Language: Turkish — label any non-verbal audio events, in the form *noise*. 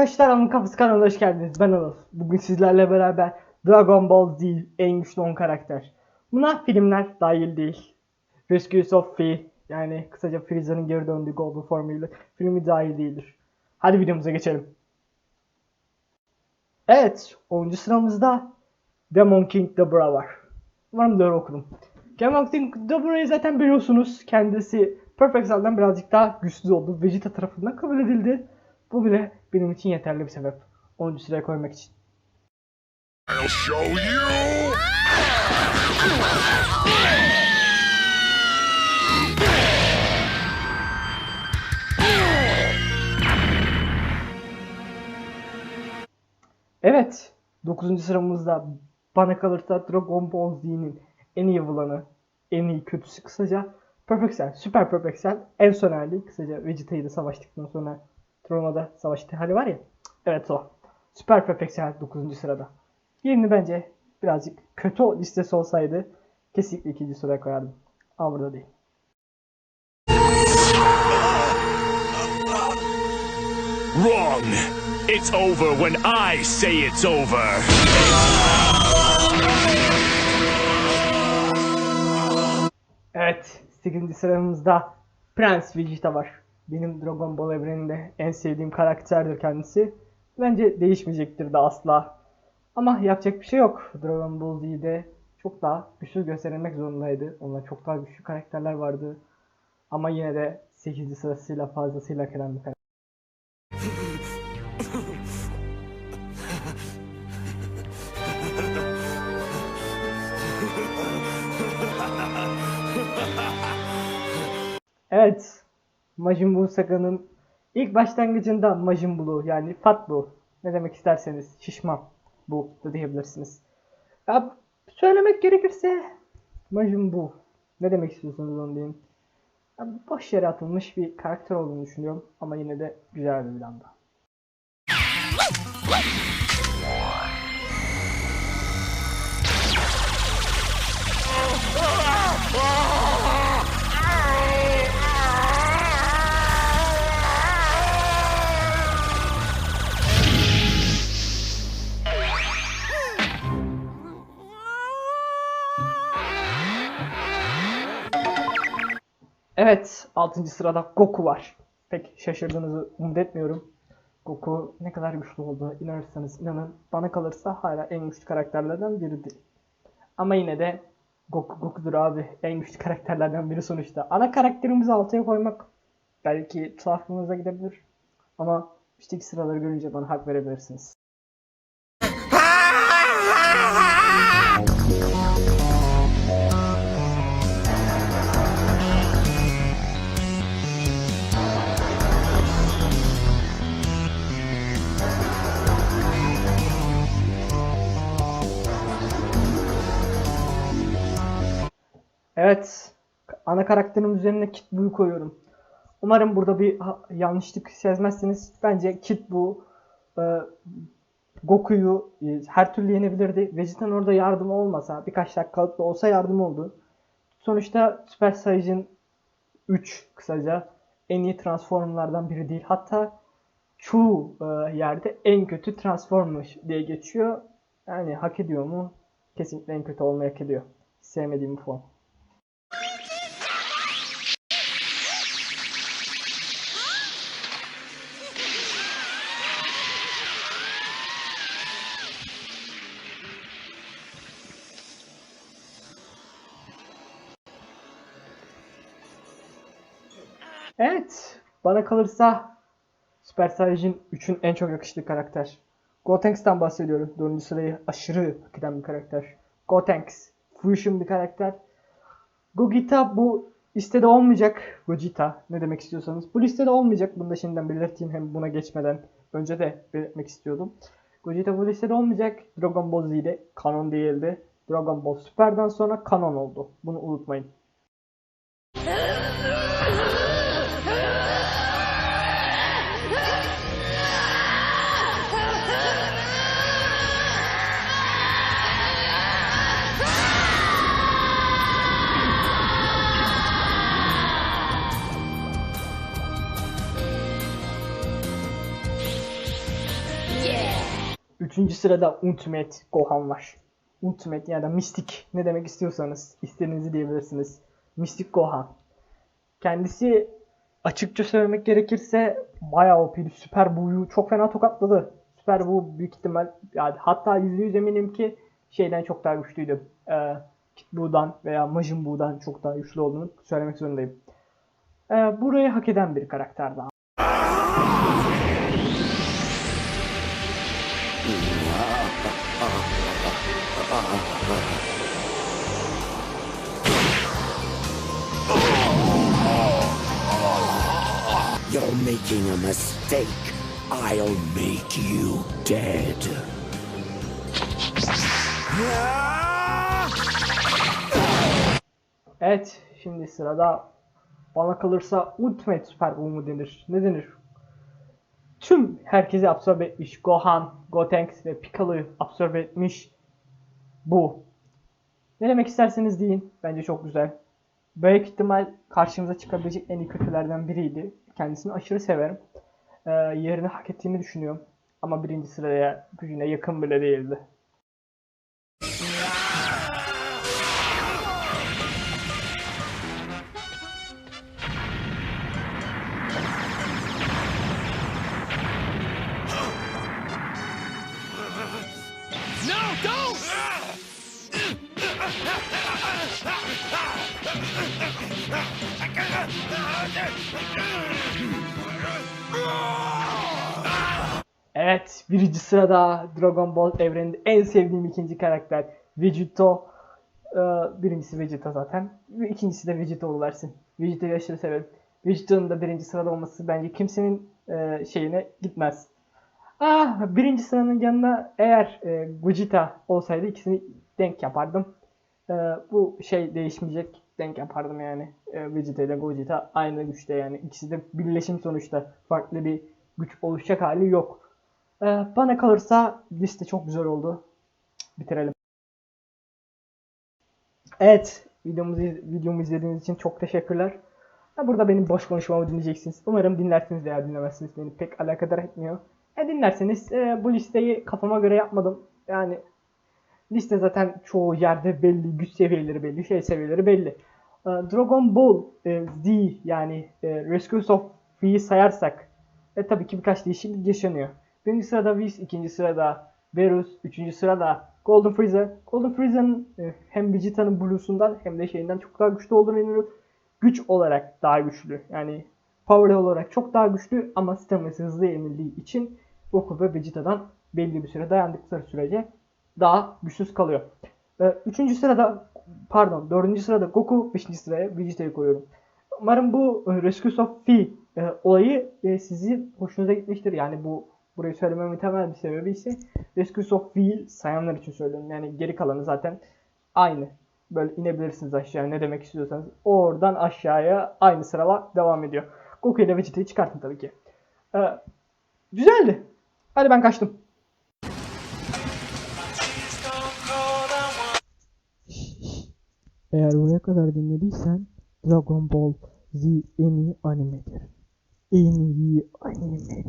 arkadaşlar Anıl Kafası kanalına hoş geldiniz. Ben Anıl. Bugün sizlerle beraber Dragon Ball Z en güçlü 10 karakter. Buna filmler dahil değil. Rescues of Fi yani kısaca Freezer'ın geri döndüğü Golden formülü filmi dahil değildir. Hadi videomuza geçelim. Evet 10. sıramızda Demon King Dabura var. Umarım doğru okudum. Demon King Dabura'yı zaten biliyorsunuz. Kendisi Perfect Cell'den birazcık daha güçsüz oldu. Vegeta tarafından kabul edildi. Bu bile benim için yeterli bir sebep. 10. sıraya koymak için. I'll show you! Evet. 9. sıramızda bana kalırsa Dragon Ball Z'nin en iyi villain'ı, en iyi kötüsü kısaca Perfect Cell, Super Perfect Cell en son hali kısaca Vegeta'yı da savaştıktan sonra Trona'da savaştığı hali var ya. Evet o. Perfect Cell 9. sırada. Yerini bence birazcık kötü listesi olsaydı kesinlikle ikinci sıraya koyardım. Ama burada değil. Wrong! It's over when I say it's over! Evet, 8. sıramızda Prens Vegeta var. Benim Dragon Ball evreninde en sevdiğim karakterdir kendisi. Bence değişmeyecektir de asla. Ama yapacak bir şey yok. Dragon Ball Z'de çok daha güçlü gösterilmek zorundaydı. Onda çok daha güçlü karakterler vardı. Ama yine de 8. sırasıyla fazlasıyla hak eden bir karakter. Evet. Majin Buu Saga'nın ilk başlangıcında Majin Buu yani Fat Buu ne demek isterseniz şişman bu da diyebilirsiniz. Ya söylemek gerekirse Majin Buu ne demek istiyorsunuz onu diyeyim. Ya, boş yere atılmış bir karakter olduğunu düşünüyorum ama yine de güzel bir planda. Evet 6. sırada Goku var. Pek şaşırdığınızı umut etmiyorum. Goku ne kadar güçlü oldu inanırsanız inanın bana kalırsa hala en güçlü karakterlerden biri değil. Ama yine de Goku Goku'dur abi en güçlü karakterlerden biri sonuçta. Ana karakterimizi altıya koymak belki tuhaflığınıza gidebilir. Ama üstteki sıraları görünce bana hak verebilirsiniz. Evet. Ana karakterim üzerine Kit Buu'yu koyuyorum. Umarım burada bir yanlışlık sezmezsiniz. Bence Kit Buu e, Goku'yu e, her türlü yenebilirdi. Vegeta'nın orada yardımı olmasa, birkaç dakikalık da olsa yardım oldu. Sonuçta Super Saiyan 3 kısaca en iyi transformlardan biri değil. Hatta çoğu e, yerde en kötü Transformer diye geçiyor. Yani hak ediyor mu? Kesinlikle en kötü olmayı hak ediyor. Sevmediğim bir form. Evet. Bana kalırsa Super Saiyan 3'ün en çok yakıştığı karakter. Gotenks'ten bahsediyorum. 4. sırayı aşırı hak eden bir karakter. Gotenks. Fusion bir karakter. Gogeta bu listede olmayacak. Gogeta ne demek istiyorsanız. Bu listede olmayacak. Bunu da şimdiden belirteyim. Hem buna geçmeden önce de belirtmek istiyordum. Gogeta bu listede olmayacak. Dragon Ball Z'de kanon değildi. Dragon Ball Super'dan sonra kanon oldu. Bunu unutmayın. *laughs* Üçüncü sırada Ultimate Gohan var. Ultimate ya da Mystic ne demek istiyorsanız istediğinizi diyebilirsiniz. Mystic Gohan. Kendisi açıkça söylemek gerekirse bayağı OP'li. Süper Bu'yu çok fena tokatladı. Süper Bu büyük ihtimal yani hatta %100 eminim ki şeyden çok daha güçlüydü. Ee, Kid Buu'dan veya Majin Buu'dan çok daha güçlü olduğunu söylemek zorundayım. Ee, burayı hak eden bir karakter daha. You're making a mistake. I'll make you dead. Evet, şimdi sırada bana kalırsa Ultimate Super Buu mu denir? Ne denir? Tüm herkesi absorbe etmiş. Gohan, Gotenks ve Piccolo'yu absorbe etmiş. Bu. Ne demek isterseniz deyin. Bence çok güzel. Büyük ihtimal karşımıza çıkabilecek en iyi kötülerden biriydi. Kendisini aşırı severim. Ee, yerini hak ettiğini düşünüyorum. Ama birinci sıraya gücüne yakın bile değildi. Evet, birinci sırada Dragon Ball evreninde en sevdiğim ikinci karakter Vegito. Ee, birincisi Vegeta zaten. İkincisi de Vegeta oluversin. Vegeta'yı aşırı severim. Vegeto'nun da birinci sırada olması bence kimsenin e, şeyine gitmez. Ah, birinci sıranın yanına eğer e, Gogeta olsaydı ikisini denk yapardım. E, bu şey değişmeyecek. Denk yapardım yani. E, Vegeta ile Gogeta aynı güçte yani. İkisi de birleşim sonuçta. Farklı bir güç oluşacak hali yok. Ee, bana kalırsa liste çok güzel oldu. Bitirelim. Evet, videomuzu videomu izlediğiniz için çok teşekkürler. Burada benim boş konuşmamı dinleyeceksiniz. Umarım dinlersiniz veya dinlemezsiniz. Beni pek alakadar etmiyor. E dinlerseniz e, bu listeyi kafama göre yapmadım. Yani liste zaten çoğu yerde belli, güç seviyeleri belli, şey seviyeleri belli. E, Dragon Ball e, Z yani e, Rescues of V'yi sayarsak e tabii ki birkaç değişiklik yaşanıyor. Birinci sırada Whis, ikinci sırada Berus, üçüncü sırada Golden Freezer. Golden Freezer'ın e, hem Vegeta'nın Blue'sundan hem de şeyinden çok daha güçlü olduğunu inanıyorum. Güç olarak daha güçlü. Yani power olarak çok daha güçlü ama staminası hızlı yenildiği için Goku ve Vegeta'dan belli bir süre dayandıkları sürece daha güçsüz kalıyor. E, üçüncü sırada pardon dördüncü sırada Goku, beşinci sıraya Vegeta'yı koyuyorum. Umarım bu e, Rescues of Fi e, olayı e, sizin hoşunuza gitmiştir. Yani bu burayı söylememin temel bir sebebi ise Rescues of Fi sayanlar için söylüyorum. Yani geri kalanı zaten aynı. Böyle inebilirsiniz aşağıya ne demek istiyorsanız. Oradan aşağıya aynı sırala devam ediyor. Goku ile Vegeta'yı çıkartın tabii ki. E, güzeldi. Hadi ben kaçtım. Eğer buraya kadar dinlediysen Dragon Ball Z en iyi animedir. En iyi animedir.